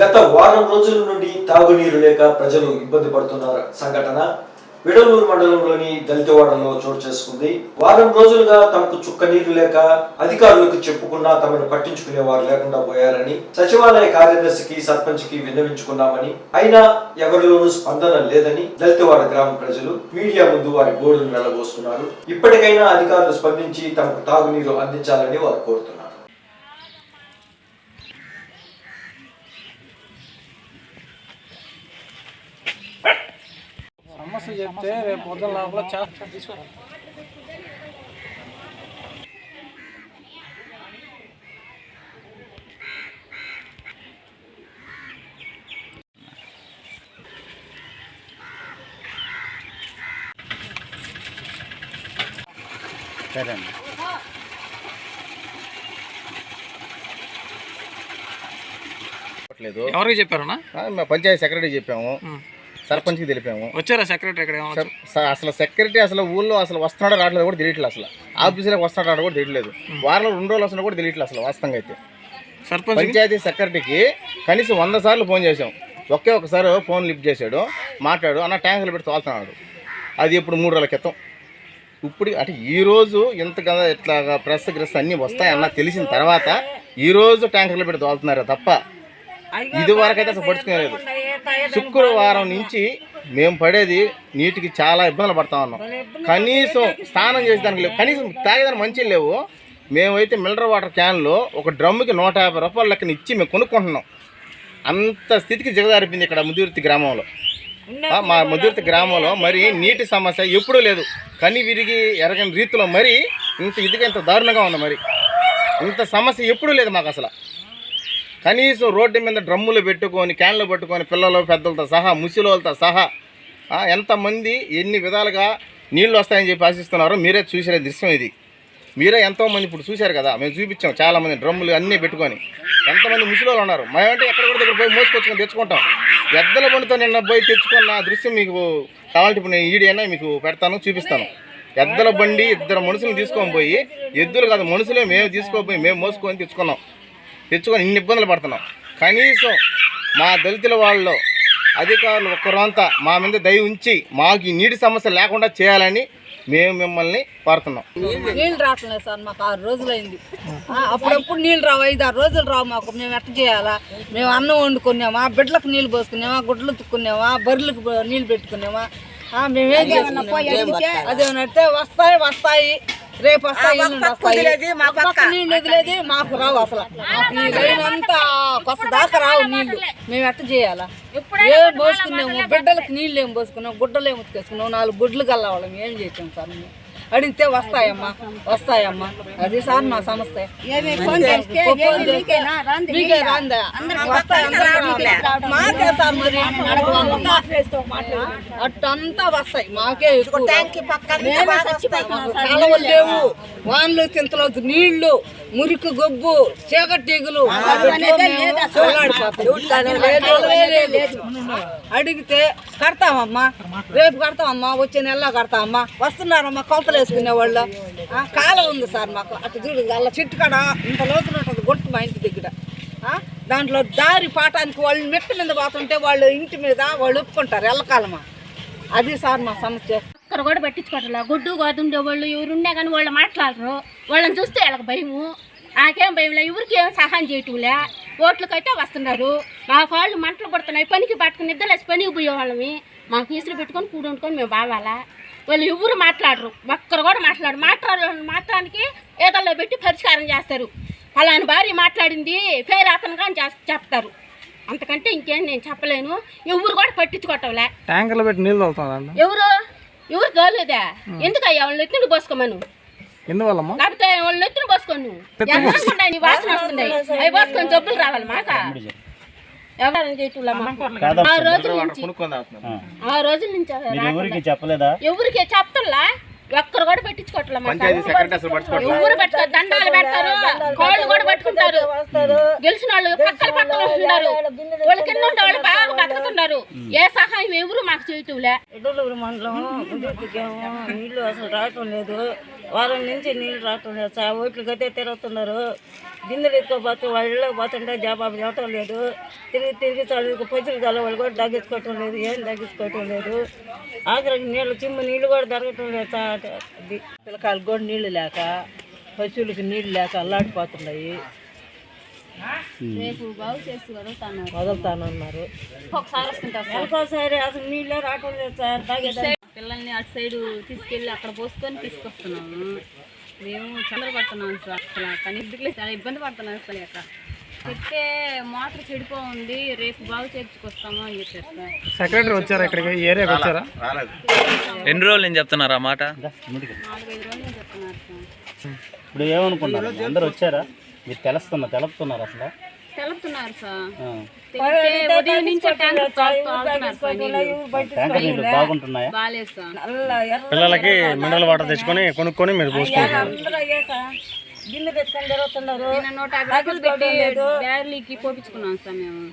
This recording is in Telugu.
గత వారం రోజుల నుండి తాగునీరు లేక ప్రజలు ఇబ్బంది పడుతున్న సంఘటన విడలూరు మండలంలోని దళితవాడలో చోటు చేసుకుంది. వారం రోజులుగా తమకు చుక్క నీరు లేక అధికారులకు చెప్పుకున్నా తమను పట్టించుకునే వారు లేకుండా పోయారని సచివాలయ కార్యదర్శికి సర్పంచ్కి విన్నవించుకున్నామని అయినా ఎవరిలోనూ స్పందన లేదని దళితవాడ గ్రామ ప్రజలు మీడియా ముందు వారి గోడును వెళ్ళబోస్తున్నారు ఇప్పటికైనా అధికారులు స్పందించి తమకు తాగునీరు అందించాలని వారు కోరుతున్నారు. సమస్య చెప్తే రేపు పొద్దున లోపల చేస్తా తీసుకో. సరే అండి ఎవరికి చెప్పారన్నా? పంచాయతీ సెక్రటరీ చెప్పాము. సర్పంచ్కి తెలిపాము. వచ్చారా సెక్రటరీ ఏమన్నా స- అసలు సెక్రటరీ అసలు ఊళ్ళో అసలు వస్తున్నాడో రావట్లేదు కూడా తెలియట్లేదు అసలు. ఆఫీసులో వస్తున్నాడో రావడం కూడా తెలియట్లేదు. వారంలో రెండు రోజులు వస్తున్నా కూడా తెలియట్లేదు అసలు వాస్తవంగా అయితే. సర్పంచ్ పంచాయతీ సెక్రటరీకి కనీసం వంద సార్లు ఫోన్ చేసాం ఒకే ఒకసారి ఫోన్ లిఫ్ట్ చేశాడు మాట్లాడు అన్న ట్యాంకులు పెట్టి తోలుతున్నాడు అది ఇప్పుడు మూడు రోజుల క్రితం. ఇప్పుడు అంటే ఈ రోజు ఇంత కదా ఇట్లా ప్రెస్ గ్రెస్ అన్నీ వస్తాయన్న తెలిసిన తర్వాత ఈ రోజు ట్యాంకర్లు పెట్టి తోలుతున్నారు తప్ప ఇది వరకైతే అసలు పడుచుకోలేదు శుక్రవారం నుంచి మేము పడేది నీటికి చాలా ఇబ్బందులు పడతా ఉన్నాం. కనీసం స్నానం చేసేదానికి లేవు. కనీసం తాగేదానికి మంచి లేవు. మేమైతే మినరల్ వాటర్ క్యాన్లో ఒక డ్రమ్ముకి నూట యాభై రూపాయల లెక్కన ఇచ్చి మేము కొనుక్కుంటున్నాం. అంత స్థితికి దిగజారిపోయింది ఇక్కడ ముదిర్తి గ్రామంలో. మా ముదిర్తి గ్రామంలో మరి నీటి సమస్య ఎప్పుడూ లేదు. కని విరిగి ఎరగని రీతిలో మరి ఇంత ఇదిగా ఇంత దారుణంగా ఉంది మరి. ఇంత సమస్య ఎప్పుడూ లేదు మాకు అసలు. కనీసం రోడ్డు మీద డ్రమ్ములు పెట్టుకొని క్యాన్లు పట్టుకొని పిల్లలు పెద్దలతో సహా ముసిలోళ్ళతో సహా ఎంతమంది ఎన్ని విధాలుగా నీళ్ళు వస్తాయని చెప్పి ఆశిస్తున్నారో మీరే చూసిన దృశ్యం ఇది. మీరే ఎంతోమంది ఇప్పుడు చూశారు కదా మేము చూపించాం చాలామంది డ్రమ్ములు అన్నీ పెట్టుకొని. ఎంతమంది ముసలిలో ఉన్నారు. మేమంటే ఎక్కడ కూడా దగ్గర పోయి మోసుకొచ్చుకొని తెచ్చుకుంటాం. ఎద్దల బండితో నిన్న పోయి తెచ్చుకున్న దృశ్యం మీకు కావాలంటే ఇప్పుడు నేను ఈడైనా మీకు పెడతాను చూపిస్తాను. ఎద్దల బండి ఇద్దరు మనుషులు తీసుకొని పోయి ఎద్దులు కాదు మనుషులే మేము తీసుకోపోయి మేము మోసుకొని తెచ్చుకున్నాం. తెచ్చుకొని ఇన్ని ఇబ్బందులు పడుతున్నాం. కనీసం మా దళితుల వాళ్ళు అధికారులు ఒక్కరంతా మా మీద దయ ఉంచి మాకు ఈ నీటి సమస్య లేకుండా చేయాలని మేము మిమ్మల్ని కోరుతున్నాం. నీళ్ళు రావట్లేదు సార్ మాకు ఆరు రోజులైంది. అప్పుడప్పుడు నీళ్ళు రావు ఐదు ఆరు రోజులు రావు మాకు. మేము ఎట్ట చేయాలా? మేము అన్నం వండుకున్నామా? బిడ్డలకు నీళ్ళు పోసుకున్నామా? గుడ్లు తుక్కున్నామా? బర్రెలకు నీళ్ళు పెట్టుకున్నామా? మేమేం చేసుకున్నామా అదేమంటే వస్తాయి వస్తాయి. రేపు వస్తాయి ఒక పక్క నీళ్ళు వదిలేది మాకు రావు అసలు. ఈ లైన్ అంతా కొత్త దాకా రావు నీళ్ళు మేము ఎట్ట చేయాలా? ఏం పోసుకున్నాము? బిడ్డలకు నీళ్ళు ఏం పోసుకున్నాం గుడ్డలు ఏం ఉతికేసుకున్నాం నాలుగు గుడ్లు కల్లావాళ్ళం ఏం చేసాం సార్? మేము అడిగితే వస్తాయమ్మా వస్తాయమ్మా. అది సార్ మా మీకే రాందా. మాకే సార్ మరి. అట్టంతా వస్తాయి. మాకే. కాలువలు లేవు. వానలు చింతలు నీళ్ళు మురికి గొబ్బు చీకటీగులు అడిగితే కడతామమ్మా. రేపు కడతామమ్మా. వచ్చే నెలలో కడతామమ్మా. వస్తున్నారమ్మా కొలతలు వేసుకునే వాళ్ళు ఆ, కాలం ఉంది సార్ మాకు. అటు చూడు అలా చెట్టు కాడ ఇంత లోతులు ఉంటుంది గొట్టు మా ఇంటి దగ్గర. దాంట్లో దారి పాటానికి వాళ్ళు మెట్టు మీద పోతుంటే వాళ్ళు ఇంటి మీద వాళ్ళు ఒప్పుకుంటారు ఎల్లకాలమా. అది సార్ మా సమస్య. ఒక్కరు కూడా పట్టించుకోవట్లే. గుడ్డు గోధుమ వాళ్ళు ఎవరున్నా కానీ వాళ్ళు మాట్లాడరు. వాళ్ళని చూస్తే వాళ్ళకి భయము. నాకేం భయంలే ఎవరికి ఏం సహాయం చేయటంలే. ఓట్లకైతే వస్తున్నారు. మా కాళ్ళు మంటలు పడుతున్నాయి పనికి పట్టుకుని నిద్రలేసి పనికి పోయేవాళ్ళమి. మాకు ఈసులు పెట్టుకొని కూడి వండుకొని మేము బావాలా. వాళ్ళు ఎవరు మాట్లాడరు. ఒక్కరు కూడా మాట్లాడరు. మాట్లాడ మాత్రానికి ఏదల్లో పెట్టి పరిష్కారం చేస్తారు. అలాని భార్య మాట్లాడింది పేరు అతను కానీ చెప్తారు. అంతకంటే ఇంకేం నేను చెప్పలేను. ఎవరు కూడా పట్టించుకోవటంలే ట్యాంకర్లు పెట్టి నీళ్ళు తోలుతుందండి ఎవరు? ఎవరు కాలేదా ఎందుకయ్యా వాళ్ళ నెత్తిని పోసుకోమను? ఎందువల్లమ్మా? లేకపోతే వాళ్ళ నెత్తిని పోసుకోను. నీ వాసన వస్తున్నాయి. అవి పోసుకొని జబ్బులు రావాలి చేయటం ఆ నుంచి. తాగుతున్నాం. ఆ. నుంచి ఎవరికి చెప్పలేదా? ఎవరికి చెప్తల్లా ఒక్కరు కూడా పెట్టించుకోవట్లే మా పంచాయతీ సెక్రటరీ అసలు పట్టుకోవట్లేదు ఎవరు పెట్టుకో దండాలు పెడతారు కోళ్ళు కూడా పట్టుకుంటారు. గెలిచిన వాళ్ళు పక్కన పక్కన ఉంటున్నారు. వాళ్ళ కింద ఉండే వాళ్ళు బాగా బతుకుతున్నారు. ఏ సహాయం ఎవరు మాకు చేయటంలే? ఎడలూరు మండలం అసలు రావటం లేదు. వారం నుంచి నీళ్ళు రావటం లేదు సార్ ఓట్లు గతే తిరుగుతున్నారు. బిందెలు ఎత్తుకోపోతే వాళ్ళ ఇళ్ళకి పోతుంటే జవాబు చెప్పడం లేదు. తిరిగి తిరిగి చదువుకు పచ్చులు చల్ల వాళ్ళు కూడా తగ్గించుకోవటం లేదు. ఏం తగ్గించుకోవటం లేదు. ఆఖరికి నీళ్ళు చిమ్ము నీళ్ళు కూడా దొరకటం లేదు సార్. పిల్లకాయలకు కూడా నీళ్ళు లేక పశువులకి నీళ్ళు లేక అల్లాడిపోతున్నాయి. రేపు బాగు చేసి వదులుతాను. వదులుతానన్నారు. ఒకసారి వస్తుంటారు సార్. ఒక్కోసారి అసలు నీళ్ళే రావటం లేదు సార్. తాగేదానికి పిల్లల్ని అటు సైడ్ తీసుకెళ్ళి అక్కడ పోసుకొని తీసుకొస్తున్నాము మేము తొందరపడుతున్నాం సార్ అసలు కానీ ఇద్దరు చాలా ఇబ్బంది పడుతున్నాం అసలు అక్కడ చెప్తే మోటార్ చెడిపో ఉంది రేపు బాగు చేర్చుకొస్తాము అని చెప్పారు సార్. సెక్రటరీ వచ్చారా ఇక్కడికి? ఈ ఏరియాకి వచ్చారా? రాలేదు. ఎన్ని రోజులు నేను చెప్తున్నారు ఆ మాట? నాలుగైదు రోజులు చెప్తున్నారు సార్. ఇప్పుడు ఏమనుకుంటున్నారు? అందరు వచ్చారా? మీరు తెలుస్తున్నా తెలుపుతున్నారు అసలు? తెలుపుతున్నారు సార్. ఆ. తెలిస్తే ఉదయం నుంచి ట్యాంకర్ తాగుతున్నారు సార్ నీళ్ళు. ట్యాంకర్ నీళ్ళు బాగుంటున్నాయా? బాగాలేదు సార్. పిల్లలకి మినరల్ వాటర్ తెచ్చుకొని కొనుక్కొని మీరు పోసుకుంటారు గిన్నె తెచ్చుకొని తిరుగుతున్నారు. నిన్న నూట యాభై రూపాయలు పెట్టి పోపించుకున్నాం సార్ మేము.